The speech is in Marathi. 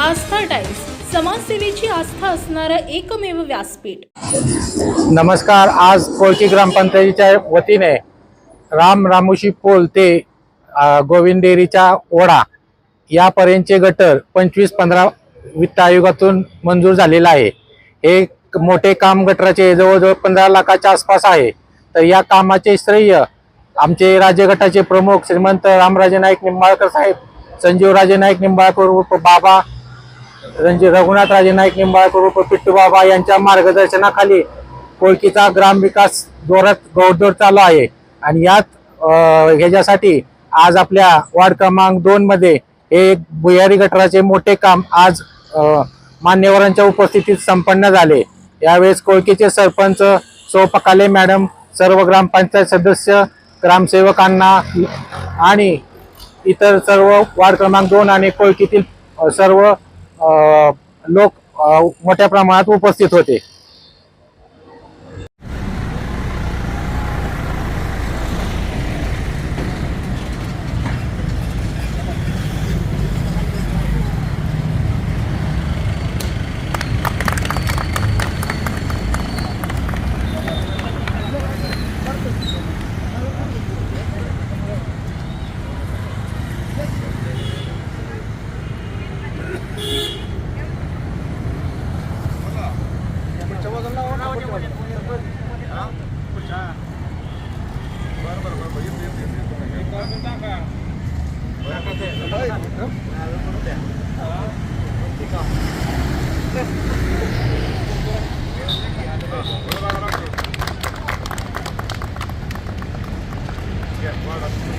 आस्था टाइम्स समाजसेवेची आस्था असणारं एकमेव व्यासपीठ. नमस्कार आज कोळकी ग्रामपंचायतीच्या वतीने राम रामोशी पोल ते गोविंदेरीच्या ओढा यापर्यंतचे गटर पंचवीस पंधरा वित्त आयोगातून मंजूर झालेलं आहे. हे मोठे काम गटराचे जवळजवळ पंधरा लाखाच्या आसपास आहे. तर या कामाचे श्रेय आमचे राज्य गटाचे प्रमुख श्रीमंत रामराजे नाईक निंबाळकर साहेब संजीवराजे नाईक निंबाळकर बाबा रणजित रघुनाथराजे नाईक निंबाळकर उप पिट्टू बाबा यांच्या मार्गदर्शनाखाली कोळकीचा ग्रामविकास जोरात गौरदोर चालू आहे. आणि यात ह्याच्यासाठी आज आपल्या वार्ड क्रमांक दोन मध्ये हे भुयारी गटाराचे मोठे काम आज मान्यवरांच्या उपस्थितीत संपन्न झाले. यावेळेस कोळकीचे सरपंच सौ पकाले मॅडम सर्व ग्रामपंचायत सदस्य ग्रामसेवकांना आणि इतर सर्व वार्ड क्रमांक दोन आणि कोळकीतील सर्व लोक मोठ्या प्रमाणात उपस्थित होते. Yeah, well, that's